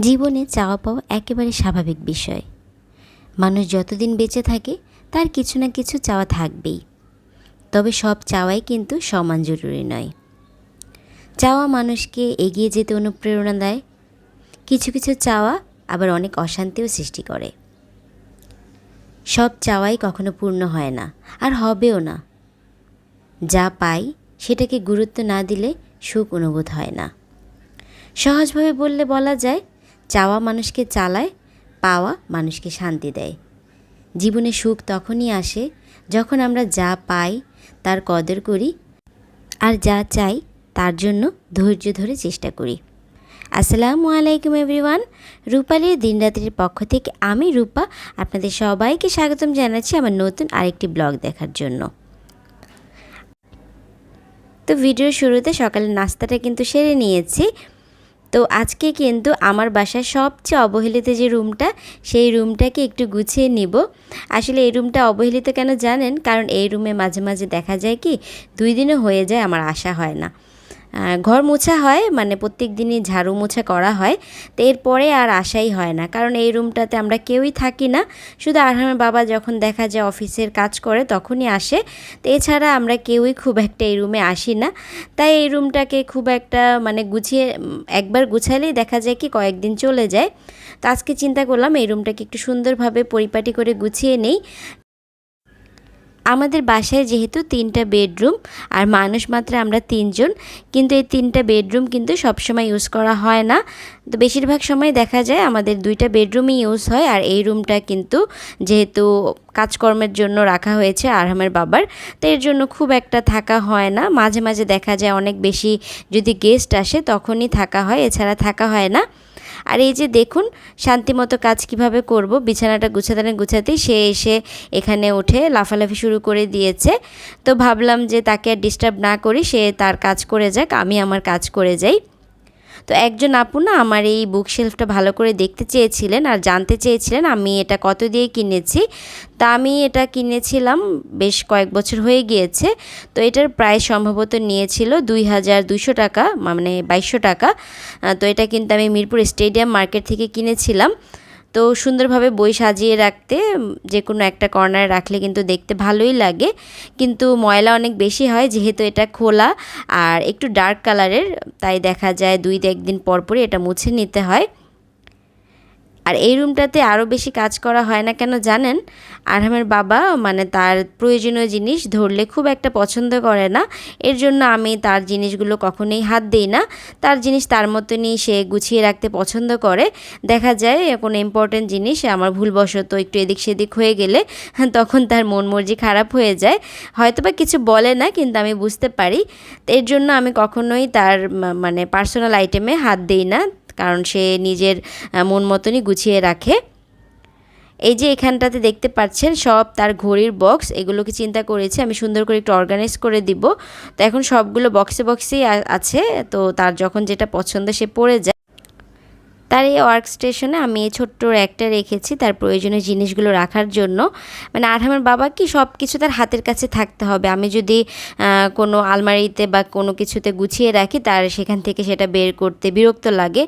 জীবনে চাওয়া পাওয়া একেবারে স্বাভাবিক বিষয়। মানুষ যতদিন বেঁচে থাকে, তার কিছু না কিছু চাওয়া থাকবেই। তবে সব চাওয়াই কিন্তু সমান জরুরি নয়। চাওয়া মানুষকে এগিয়ে যেতে অনুপ্রেরণা দেয়। কিছু কিছু চাওয়া আবার অনেক অশান্তিও সৃষ্টি করে। সব চাওয়াই কখনো পূর্ণ হয় না, আর হবেও না। যা পাই সেটাকে গুরুত্ব না দিলে সুখ অনুভূত হয় না। সহজভাবে বললে বলা যায় চাওয়া মানুষকে চালায়, পাওয়া মানুষকে শান্তি দেয়। জীবনে সুখ তখনই আসে যখন আমরা যা পাই তার কদর করি আর যা চাই তার জন্য ধৈর্য ধরে চেষ্টা করি। আসসালামু আলাইকুম এভরিওয়ান রূপালীর দিনরাত্রির পক্ষ থেকে আমি রূপা আপনাদের সবাইকে স্বাগতম জানাচ্ছি আমার নতুন আরেকটি ব্লগ দেখার জন্য। তো ভিডিওর শুরুতে সকালের নাস্তাটা কিন্তু সেরে নিয়েছি। তো আজকে কিন্তু আমার বাসার সবচেয়ে অবহেলিত যে রুমটা, সেই রুমটাকে একটু গুছিয়ে নিব। আসলে এই রুমটা অবহেলিত কেন জানেন? কারণ এই রুমে মাঝে মাঝে দেখা যায় কি, দুই দিনে হয়ে যায়, আমার আশা হয় না। ঘর মোছা হয় মানে প্রত্যেক দিনই ঝাড়ু মোছা করা হয়, তো এরপরে আর আসাই হয় না। কারণ এই রুমটাতে আমরা কেউই থাকি না। শুধু আরহামের বাবা যখন দেখা যায় অফিসের কাজ করে, তখনই আসে। তো এছাড়া আমরা কেউই খুব একটা এই রুমে আসি না। তাই এই রুমটাকে খুব একটা মানে গুছিয়ে, একবার গুছালেই দেখা যায় কি কয়েকদিন চলে যায়। তো আজকে চিন্তা করলাম এই রুমটাকে একটু সুন্দরভাবে পরিপাটি করে গুছিয়ে নেই। আমাদের বাসায় যেহেতু তিনটা বেডরুম আর মানুষ মাত্র আমরা তিনজন, কিন্তু এই তিনটা বেডরুম কিন্তু সবসময় ইউজ করা হয় না। তো বেশিরভাগ সময় দেখা যায় আমাদের দুইটা বেডরুমই ইউজ হয় আর এই রুমটা কিন্তু যেহেতু কাজকর্মের জন্য রাখা হয়েছে আরহামের বাবার, তো এর জন্য খুব একটা থাকা হয় না। মাঝে মাঝে দেখা যায় অনেক বেশি যদি গেস্ট আসে তখনই থাকা হয়, এছাড়া থাকা হয় না। আর এই যে দেখুন শান্তিমতো কাজ কীভাবে করব, বিছানাটা গুছাতে গুছাতেই সে এসে এখানে উঠে লাফালাফি শুরু করে দিয়েছে। তো ভাবলাম যে তাকে আর ডিস্টার্ব না করি, সে তার কাজ করে যাক, আমি আমার কাজ করে যাই। তো একজন আপু না আমার এই বুকশেলফটা ভালো করে দেখতে চেয়েছিলেন আর জানতে চেয়েছিলেন আমি এটা কত দিয়ে কিনেছি। তা আমি এটা কিনেছিলাম বেশ কয়েক বছর হয়ে গিয়েছে। তো এটার প্রায় সম্ভবত নিয়েছিল দুই হাজার দুশো টাকা মানে বাইশশো টাকা। তো এটা কিন্তু আমি মিরপুর স্টেডিয়াম মার্কেট থেকে কিনেছিলাম। তো সুন্দরভাবে বই সাজিয়ে রাখতে যে কোনো একটা কর্নারে রাখলে কিন্তু দেখতে ভালোই লাগে। কিন্তু ময়লা অনেক বেশি হয়, যেহেতু এটা খোলা আর একটু ডার্ক কালারের তাই দেখা যায় দুই একদিন পর পরই এটা মুছে নিতে হয়। আর এই রুমটাতে আরও বেশি কাজ করা হয় না কেন জানেন? আরহামের বাবা মানে তার প্রয়োজনীয় জিনিস ধরলে খুব একটা পছন্দ করে না। এর জন্য আমি তার জিনিসগুলো কখনোই হাত দিই না। তার জিনিস তার মতনই সে গুছিয়ে রাখতে পছন্দ করে। দেখা যায় কোনো ইম্পর্টেন্ট জিনিস আমার ভুলবশত একটু এদিক সেদিক হয়ে গেলে তখন তার মন মর্জি খারাপ হয়ে যায়। হয়তো বা কিছু বলে না, কিন্তু আমি বুঝতে পারি। এর জন্য আমি কখনোই তার মানে পার্সোনাল আইটেমে হাত দিই না। কারণ সে নিজের মন মতনই গুছিয়ে রাখে। এই যে এখানটাতে দেখতে পাচ্ছেন, সব তার ঘড়ির বক্স এগুলোকে চিন্তা করেছে, আমি সুন্দর করে একটু অর্গানাইজ করে দিব। তো এখন সবগুলো বক্সে বক্সেই আছে, তো তার যখন যেটা পছন্দ সে পড়ে যায়। তার এই ওয়ার্ক স্টেশনে আমি এই ছোট্ট একটা রেখেছি তার প্রয়োজনীয় জিনিসগুলো রাখার জন্য। মানে আর আরহামের বাবা কি সব কিছু তার হাতের কাছে থাকতে হবে। আমি যদি কোনো আলমারিতে বা কোনো কিছুতে গুছিয়ে রাখি তার সেখান থেকে সেটা বের করতে বিরক্ত লাগে।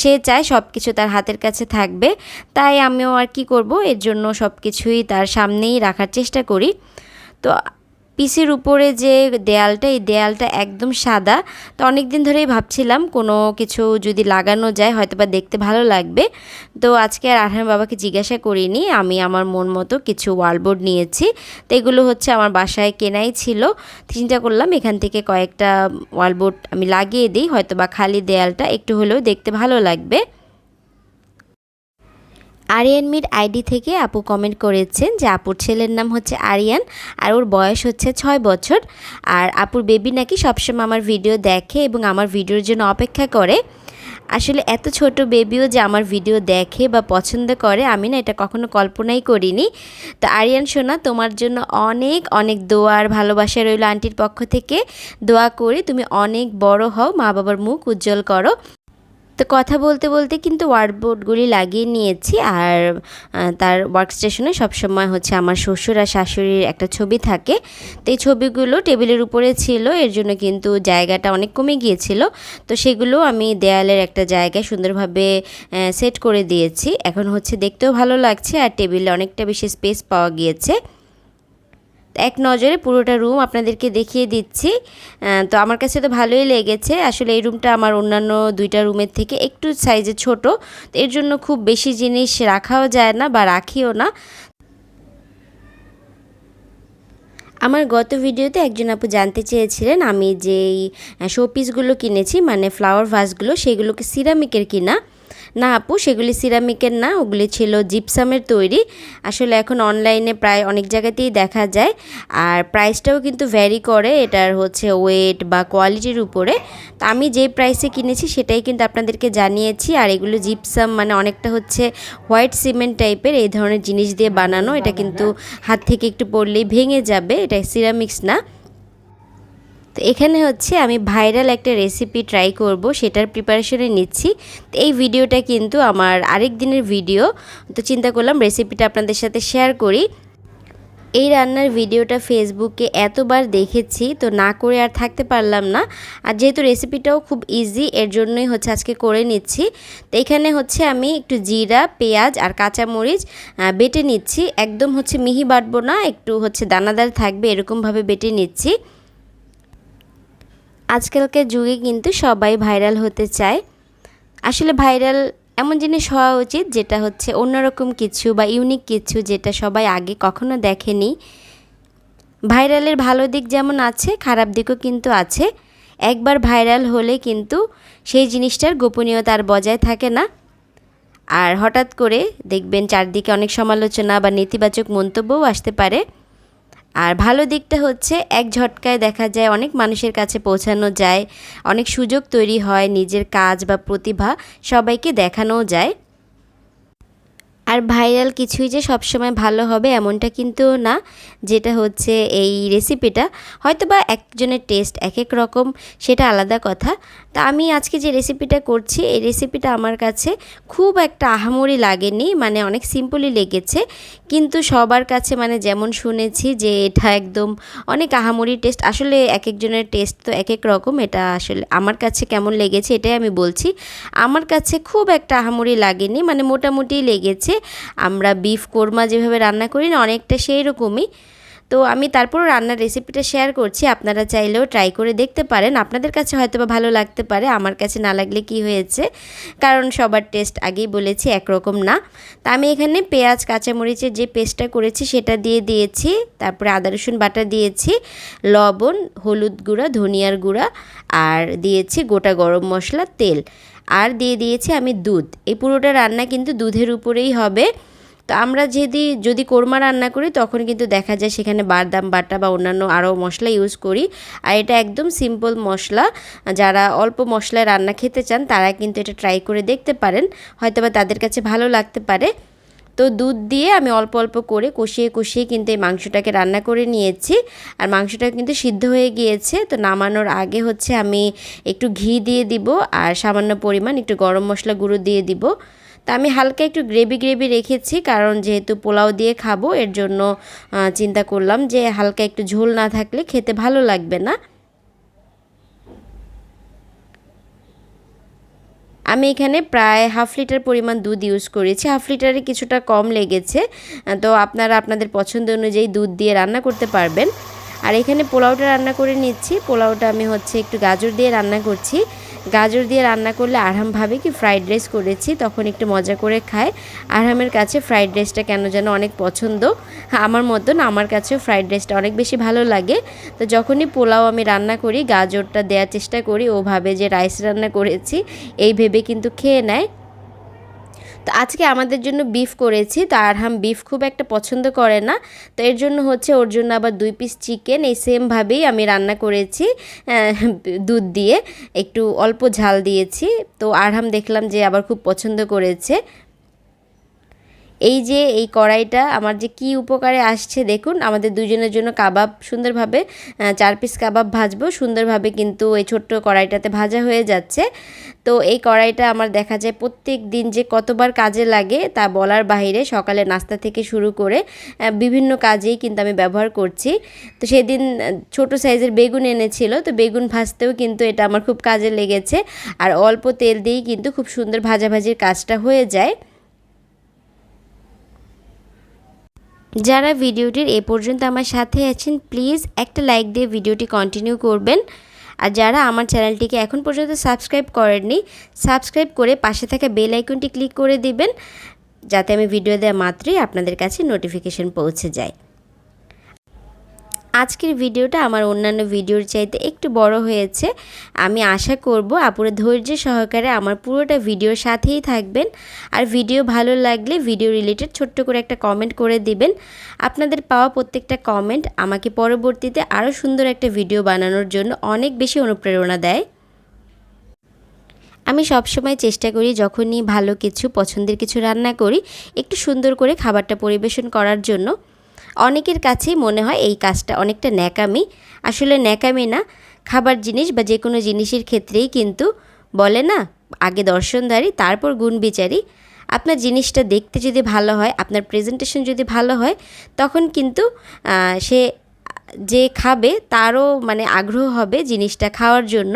সে চায় সব কিছু তার হাতের কাছে থাকবে। তাই আমিও আর কি করব? এর জন্য সব কিছুই তার সামনেই রাখার চেষ্টা করি। তো পিসির উপরে যে দেয়ালটা, এই দেয়ালটা একদম সাদা। তো অনেক দিন ধরেই ভাবছিলাম কোনো কিছু যদি লাগানো যায় হয়তো বা দেখতে ভালো লাগবে। তো আজকে আর আরহাম বাবাকে জিজ্ঞাসা করিনি, আমি আমার মন মতো কিছু ওয়ালবোর্ড নিয়েছি। তো এগুলো হচ্ছে আমার বাসায় কেনাই ছিল। চিন্তা করলাম এখান থেকে কয়েকটা ওয়ালবোর্ড আমি লাগিয়ে দিই হয়তো বা খালি দেয়ালটা একটু হলেও দেখতে ভালো লাগবে। আরিয়ান মির আইডি থেকে আপু কমেন্ট করেছেন যে আপুর ছেলের নাম হচ্ছে আরিয়ান আর ওর বয়স হচ্ছে ছয় বছর। আর আপুর বেবি নাকি সবসময় আমার ভিডিও দেখে এবং আমার ভিডিওর জন্য অপেক্ষা করে। আসলে এত ছোট বেবিও যে আমার ভিডিও দেখে বা পছন্দ করে, আমি না এটা কখনো কল্পনাই করিনি। তো আরিয়ান, সোনা, তোমার জন্য অনেক অনেক দোয়া আর ভালোবাসা রইল আন্টির পক্ষ থেকে। দোয়া করে তুমি অনেক বড় হও মা বাবার মুখ উজ্জ্বল করো। তো কথা বলতে বলতে কিন্তু ওয়ার্ডবোর্ডগুলি লাগিয়ে নিয়েছি আর তার ওয়ার্ক স্টেশনে সবসময় হচ্ছে আমার শ্বশুর আর শাশুড়ির একটা ছবি থাকে। তো এই ছবিগুলো টেবিলের উপরে ছিল, এর জন্য কিন্তু জায়গাটা অনেক কমে গিয়েছিল। তো সেগুলো আমি দেয়ালের একটা জায়গায় সুন্দরভাবে সেট করে দিয়েছি। এখন হচ্ছে দেখতেও ভালো লাগছে আর টেবিলে অনেকটা বেশি স্পেস পাওয়া গিয়েছে। এক নজরে পুরোটা রুম আপনাদেরকে দেখিয়ে দিচ্ছি। তো আমার কাছে তো ভালোই লেগেছে। আসলে এই রুমটা আমার অন্যান্য দুইটা রুমের থেকে একটু সাইজে ছোট। এর জন্য খুব বেশি জিনিস রাখাও যায় না বা রাখিও না। আমার গত ভিডিওতে একজন আপু জানতে চেয়েছিলেন, আমি যেই শোপিসগুলো কিনেছি মানে ফ্লাওয়ার ভাসগুলো সেগুলোকে সিরামিকের কিনা। না আপু সেগুলি সিরামিকের না ওগুলি ছিল জিপসামের তৈরি। আসলে এখন অনলাইনে প্রায় অনেক জায়গাতেই দেখা যায়। আর প্রাইসটাও কিন্তু ভ্যারি করে এটার হচ্ছে ওয়েট বা কোয়ালিটির উপরে। তো আমি যে প্রাইসে কিনেছি সেটাই কিন্তু আপনাদেরকে জানিয়েছি। আর এগুলো জিপসাম মানে অনেকটা হচ্ছে হোয়াইট সিমেন্ট টাইপের এই ধরনের জিনিস দিয়ে বানানো। এটা কিন্তু হাত থেকে একটু পড়লেই ভেঙে যাবে। এটা সিরামিক্স না। তো এখানে হচ্ছে আমি ভাইরাল একটা রেসিপি ট্রাই করব, সেটার প্রিপারেশনে নিচ্ছি। তো এই ভিডিওটা কিন্তু আমার আরেক দিনের ভিডিও তো চিন্তা করলাম রেসিপিটা আপনাদের সাথে শেয়ার করি। এই রান্নার ভিডিওটা ফেসবুকে এতবার দেখেছি, তো না করে আর থাকতে পারলাম না। আর যেহেতু রেসিপিটাও খুব ইজি এর জন্যই হচ্ছে আজকে করে নিচ্ছি। তো এখানে হচ্ছে আমি একটু জিরা, পেঁয়াজ আর কাঁচামরিচ বেটে নিচ্ছি। একদম হচ্ছে মিহি বাটবো না, একটু হচ্ছে দানাদার থাকবে, এরকমভাবে বেটে নিচ্ছি। আজকালকার যুগে কিন্তু সবাই ভাইরাল হতে চায়। আসলে ভাইরাল এমন জিনিস হওয়া উচিত যেটা হচ্ছে অন্যরকম কিছু বা ইউনিক কিছু যেটা সবাই আগে কখনো দেখেনি। ভাইরালের ভালো দিক যেমন আছে, খারাপ দিকও কিন্তু আছে। একবার ভাইরাল হলে কিন্তু সেই জিনিসটার গোপনীয়তা আর বজায় থাকে না। আর হঠাৎ করে দেখবেন চারদিকে অনেক সমালোচনা বা নেতিবাচক মন্তব্যও আসতে পারে। আর ভালো দিকটা হচ্ছে এক ঝটকায় দেখা যায় অনেক মানুষের কাছে পৌঁছানো যায়, অনেক সুযোগ তৈরি হয়, নিজের কাজ বা প্রতিভা সবাইকে দেখানোও যায়। আর ভাইরাল কিছুই যে সবসময় ভালো হবে এমনটা কিন্তু না, যেটা হচ্ছে এই রেসিপিটা হয়তো বা একজনের টেস্ট এক এক রকম, সেটা আলাদা কথা তা আমি আজকে যে রেসিপিটা করছি, এই রেসিপিটা আমার কাছে খুব একটা আহামরি লাগেনি মানে অনেক সিম্পলই লেগেছে। কিন্তু সবার কাছে মানে যেমন শুনেছি যে এটা একদম অনেক আহামরি টেস্ট আসলে এক একজনের টেস্ট তো এক এক রকম, এটা আসলে আমার কাছে কেমন লেগেছে এটাই আমি বলছি। আমার কাছে খুব একটা আহামরি লাগেনি মানে মোটামুটি লেগেছে। আমরা বিফ কোরমা যেভাবে রান্না করি না, অনেকটা সেই রকমই তো আমি তারপর রান্নার রেসিপিটা শেয়ার করছি, আপনারা চাইলেও ট্রাই করে দেখতে পারেন। আপনাদের কাছে হয়তো বা ভালো লাগতে পারে, আমার কাছে না লাগলে কি হয়েছে? কারণ সবার টেস্ট আগেই বলেছি, একরকম না। তা আমি এখানে পেঁয়াজ, কাঁচামরিচের যে পেস্টটা করেছি, সেটা দিয়ে দিয়েছি। তারপরে আদা, রসুন বাটা দিয়েছি, লবণ, হলুদ গুঁড়া, ধনিয়ার গুঁড়া, আর দিয়েছি গোটা গরম মশলা, তেল। আর দিয়ে দিয়েছি আমি দুধ। এই পুরোটা রান্না কিন্তু দুধের উপরেই হবে। তো আমরা যদি যদি কোরমা রান্না করি, তখন কিন্তু দেখা যায় সেখানে বাদাম, বাটা বা অন্যান্য আরও মশলা ইউজ করি। আর এটা একদম সিম্পল মশলা। যারা অল্প মশলায় রান্না খেতে চান, তারা কিন্তু এটা ট্রাই করে দেখতে পারেন। হয়তো বা তাদের কাছে ভালো লাগতে পারে। তো দুধ দিয়ে আমি অল্প অল্প করে কষিয়ে কষিয়ে কিন্তু এই মাংসটাকে রান্না করে নিয়েছি। আর মাংসটা কিন্তু সিদ্ধ হয়ে গিয়েছে। তো নামানোর আগে হচ্ছে আমি একটু ঘি দিয়ে দিব। আর সামান্য পরিমাণ একটু গরম মশলা গুঁড়ো দিয়ে দিব। তা আমি হালকা একটু গ্রেভি গ্রেভি রেখেছি, কারণ যেহেতু পোলাও দিয়ে খাব, এর জন্য চিন্তা করলাম যে হালকা একটু ঝোল না থাকলে খেতে ভালো লাগবে না। আমি এখানে প্রায় হাফ লিটার পরিমাণ দুধ ইউজ করেছি, হাফ লিটারে কিছুটা কম লেগেছে তো আপনারা আপনাদের পছন্দ অনুযায়ী দুধ দিয়ে রান্না করতে পারবেন। আর এখানে পোলাওটা রান্না করে নিচ্ছি, পোলাওটা আমি হচ্ছে একটু গাজর দিয়ে রান্না করছি। গাজর দিয়ে রান্না করলে আরহাম ভাবে কি ফ্রাইড রাইস করেছি, তখন একটু মজা করে খায়। আরহামের কাছে ফ্রাইড রাইসটা কেন যেন অনেক পছন্দ। আমার মতন আমার কাছেও ফ্রাইড রাইসটা অনেক বেশি ভালো লাগে। তো যখনই পোলাও আমি রান্না করি, গাজরটা দেওয়ার চেষ্টা করি ও ভাবে যে রাইস রান্না করেছি, এই ভেবে কিন্তু খেয়ে নেয়। তো আজকে আমাদের জন্য বিফ করেছি, তো আরহাম বিফ খুব একটা পছন্দ করে না, তো এর জন্য হচ্ছে ওর জন্য আবার দুই পিস চিকেন এই সেমভাবেই আমি রান্না করেছি দুধ দিয়ে, একটু অল্প ঝাল দিয়েছি, তো আরহাম দেখলাম যে আবার খুব পছন্দ করেছে এই যে এই কড়াইটা আমার যে কি উপকারে আসছে দেখুন, আমাদের দুজনের জন্য কাবাব সুন্দরভাবে চার পিস কাবাব ভাজবো, সুন্দরভাবে কিন্তু এই ছোট্ট কড়াইটাতে ভাজা হয়ে যাচ্ছে। তো এই কড়াইটা আমার দেখা যায় প্রত্যেক দিন যে কতবার কাজে লাগে তা বলার বাইরে সকালে নাস্তা থেকে শুরু করে বিভিন্ন কাজেই কিন্তু আমি ব্যবহার করছি। তো সেদিন ছোট সাইজের বেগুন এনেছিল, তো বেগুন ভাজতেও কিন্তু এটা আমার খুব কাজে লেগেছে। আর অল্প তেল দিয়েই কিন্তু খুব সুন্দর ভাজাভাজির কাজটা হয়ে যায়। যারা ভিডিওটির এ পর্যন্ত আমার সাথে আছেন প্লিজ একটা লাইক দিয়ে ভিডিওটি কন্টিনিউ করবেন। আর যারা আমার চ্যানেলটিকে এখন পর্যন্ত সাবস্ক্রাইব করেননি সাবস্ক্রাইব করে পাশে থাকা বেল আইকনটি ক্লিক করে দিবেন, যাতে আমি ভিডিও দেওয়া মাত্রই আপনাদের কাছে নোটিফিকেশন পৌঁছে যায়। আজকের ভিডিওটা আমার অন্যান্য ভিডিওর চাইতে একটু বড় হয়েছে। আমি আশা করব আপুরে ধৈর্য সহকারে আমার পুরোটা ভিডিওর সাথেই থাকবেন। আর ভিডিও ভালো লাগলে ভিডিও রিলেটেড ছোট্ট করে একটা কমেন্ট করে দিবেন। আপনাদের পাওয়া প্রত্যেকটা কমেন্ট আমাকে পরবর্তীতে আরও সুন্দর একটা ভিডিও বানানোর জন্য অনেক বেশি অনুপ্রেরণা দেয়। আমি সবসময় চেষ্টা করি যখনই ভালো কিছু পছন্দের কিছু রান্না করি, একটু সুন্দর করে খাবারটা পরিবেশন করার জন্য। অনেকের কাছেই মনে হয় এই কাজটা অনেকটা ন্যাকামি। আসলে ন্যাকামি না, খাবার জিনিস বা যে কোনো জিনিসের ক্ষেত্রেই কিন্তু বলে না, আগে দর্শনদারি তারপর গুণ বিচারি আপনার জিনিসটা দেখতে যদি ভালো হয়, আপনার প্রেজেন্টেশন যদি ভালো হয়, তখন কিন্তু সে যে খাবে তারও মানে আগ্রহ হবে জিনিসটা খাওয়ার জন্য।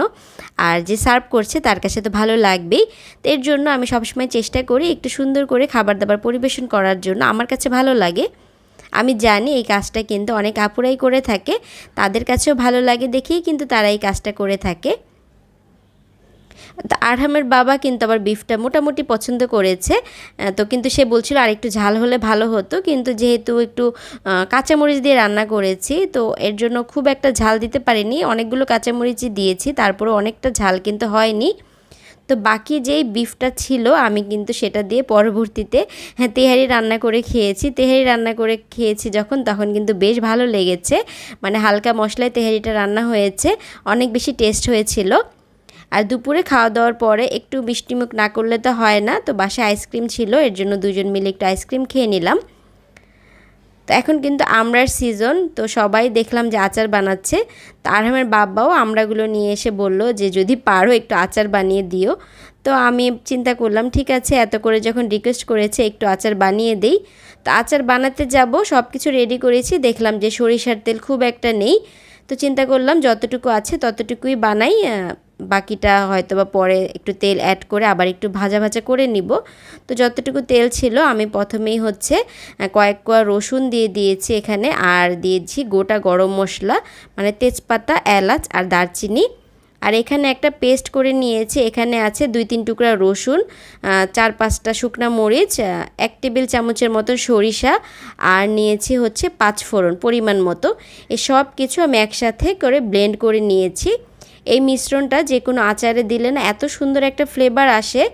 আর যে সার্ভ করছে তার কাছে তো ভালো লাগবেই। তো এর জন্য আমি সবসময় চেষ্টা করি একটু সুন্দর করে খাবার দাবার পরিবেশন করার জন্য। আমার কাছে ভালো লাগে। আমি জানি এই কাজটা কিন্তু অনেক আপুরাই করে থাকে, তাদের কাছেও ভালো লাগে দেখেই কিন্তু তারা এই কাজটা করে থাকে। আরহামের বাবা কিন্তু আবার বিফটা মোটামুটি পছন্দ করেছে তো কিন্তু সে বলছিল আর একটু ঝাল হলে ভালো হতো, কিন্তু যেহেতু একটু কাঁচামরিচ দিয়ে রান্না করেছি, তো এর জন্য খুব একটা ঝাল দিতে পারিনি, অনেকগুলো কাঁচামরিচই দিয়েছি তারপরে অনেকটা ঝাল কিন্তু হয়নি। তো বাকি যেই বিফটা ছিল, আমি কিন্তু সেটা দিয়ে পরবর্তীতে হ্যাঁ তেহারি রান্না করে খেয়েছি। তেহারি রান্না করে খেয়েছি যখন, তখন কিন্তু বেশ ভালো লেগেছে। মানে হালকা মশলায় তেহারিটা রান্না হয়েছে, অনেক বেশি টেস্ট হয়েছিল। আর দুপুরে খাওয়া দাওয়ার পরে একটু মিষ্টিমুখ না করলে তো হয় না, তো বাসায় আইসক্রিম ছিল, এর জন্য দুজন মিলে একটু আইসক্রিম খেয়ে নিলাম। তো এখন কিন্তু আমরার সিজন তো সবাই দেখলাম যে আচার বানাচ্ছে। তো আরহামের বাবাও আমরাগুলো নিয়ে এসে বলল যে, যদি পারো একটু আচার বানিয়ে দিও। তো আমি চিন্তা করলাম, ঠিক আছে, এত করে যখন রিকোয়েস্ট করেছে, একটু আচার বানিয়ে দেই। তো আচার বানাতে যাব সব কিছু রেডি করেছি। দেখলাম যে সরিষার তেল খুব একটা নেই। তো চিন্তা করলাম, যতটুকু আছে ততটুকুই বানাই বাকিটা হয়তো বা পরে একটু তেল অ্যাড করে আবার একটু ভাজা ভাজা করে নিব। তো যতটুকু তেল ছিল আমি প্রথমেই হচ্ছে কয়েক কোয়া রসুন দিয়ে দিয়েছি এখানে আর দিয়েছি গোটা গরম মশলা মানে তেজপাতা, এলাচ আর দারচিনি। আর এখানে একটা পেস্ট করে নিয়েছি, এখানে আছে দুই তিন টুকরা রসুন চার পাঁচটা শুকনা মরিচ এক টেবিল চামচের মতো সরিষা আর নিয়েছি হচ্ছে পাঁচ ফোড়ন পরিমাণ মতো। এ সব কিছু আমি একসাথে করে ব্লেন্ড করে নিয়েছি। এই মিশ্রণটা যে কোনো আচারে দিলে না এত সুন্দর একটা ফ্লেভার আসে।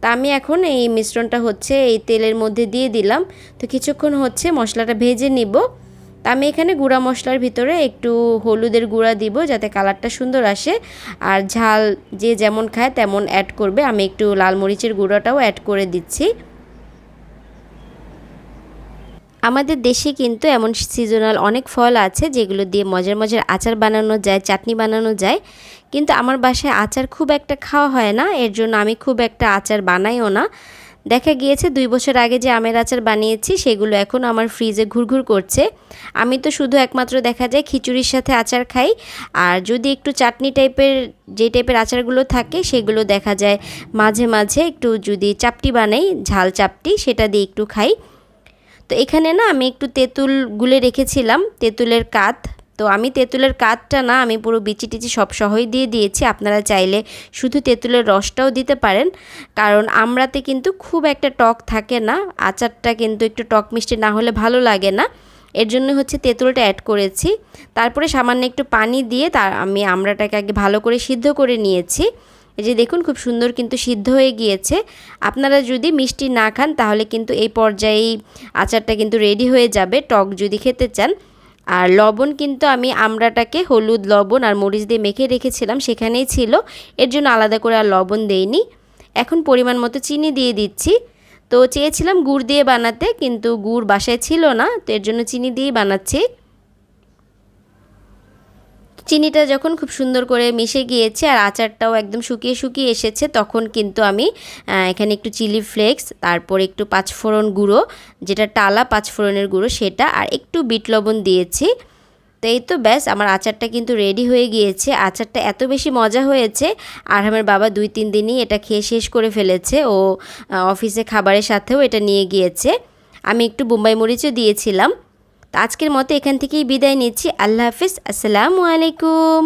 তা আমি এখন এই মিশ্রণটা হচ্ছে এই তেলের মধ্যে দিয়ে দিলাম। তো কিছুক্ষণ হচ্ছে মশলাটা ভেজে নিব। তা আমি এখানে গুঁড়া মশলার ভিতরে একটু হলুদের গুঁড়া দিব যাতে কালারটা সুন্দর আসে। আর ঝাল যে যেমন খায় তেমন অ্যাড করবে। আমি একটু লাল মরিচের গুঁড়াটাও অ্যাড করে দিচ্ছি। আমাদের দেশে কিন্তু এমন সিজনাল অনেক ফল আছে যেগুলো দিয়ে মজার মজার আচার বানানো যায়, চাটনি বানানো যায়। কিন্তু আমার বাসায় আচার খুব একটা খাওয়া হয় না, এর জন্য আমি খুব একটা আচার বানাইও না। দেখা গিয়েছে দুই বছর আগে যে আমের আচার বানিয়েছি, সেগুলো এখন আমার ফ্রিজে ঘুরঘুর করছে। আমি তো শুধু একমাত্র দেখা যায় খিচুড়ির সাথে আচার খাই, আর যদি একটু চাটনি টাইপের যে টাইপের আচারগুলো থাকে, সেগুলো দেখা যায় মাঝে মাঝে একটু যদি চাপটি বানাই, ঝাল চাপটি, সেটা দিয়ে একটু খাই। তো এখানে না আমি একটু তেঁতুল গুলে রেখেছিলাম, তেঁতুলের কাত। তো আমি তেঁতুলের কাতটা না আমি পুরো বিচি টিচি সব সহই দিয়ে দিয়েছি, আপনারা চাইলে শুধু তেঁতুলের রসটাও দিতে পারেন। কারণ আমরাতে কিন্তু খুব একটা টক থাকে না, আচারটা কিন্তু একটু টক মিষ্টি না হলে ভালো লাগে না। এর জন্য হচ্ছে তেঁতুলটা অ্যাড করেছি। তারপরে সামান্য একটু পানি দিয়ে তার আমি আমরাটাকে আগে ভালো করে সিদ্ধ করে নিয়েছি। এই যে দেখুন, খুব সুন্দর কিন্তু সিদ্ধ হয়ে গিয়েছে। আপনারা যদি মিষ্টি না খান, তাহলে কিন্তু এই পর্যায়েই আচারটা কিন্তু রেডি হয়ে যাবে, টক যদি খেতে চান। আর লবণ কিন্তু আমি আমড়াটাকে হলুদ, লবণ আর মরিচ দিয়ে মেখে রেখেছিলাম, সেখানেই ছিল। এর জন্য আলাদা করে আর লবণ দেইনি। এখন পরিমাণ মতো চিনি দিয়ে দিচ্ছি। তো চেয়েছিলাম গুড় দিয়ে বানাতে, কিন্তু গুড় বাসায় ছিল না, তো এর জন্য চিনি দিয়েই বানাচ্ছি। চিনিটা যখন খুব সুন্দর করে মিশে গিয়েছে আর আচারটাও একদম শুকিয়ে শুকিয়ে এসেছে, তখন কিন্তু আমি এখানে একটু চিলি ফ্লেক্স, তারপর একটু পাঁচফোড়ন গুঁড়ো, যেটা টালা পাঁচফোড়নের গুঁড়ো সেটা, আর একটু বিট লবণ দিয়েছি। তো এই তো ব্যাস, আমার আচারটা কিন্তু রেডি হয়ে গিয়েছে। আচারটা এত বেশি মজা হয়েছে, আর আমার বাবা দুই তিন দিনই এটা খেয়ে শেষ করে ফেলেছে। ও অফিসে খাবারের সাথেও এটা নিয়ে গিয়েছে। আমি একটু বোম্বাই মরিচও দিয়েছিলাম। তো আজকের মতো এখান থেকেই বিদায় নিচ্ছি। আল্লাহ হাফিজ। আসসালামু আলাইকুম।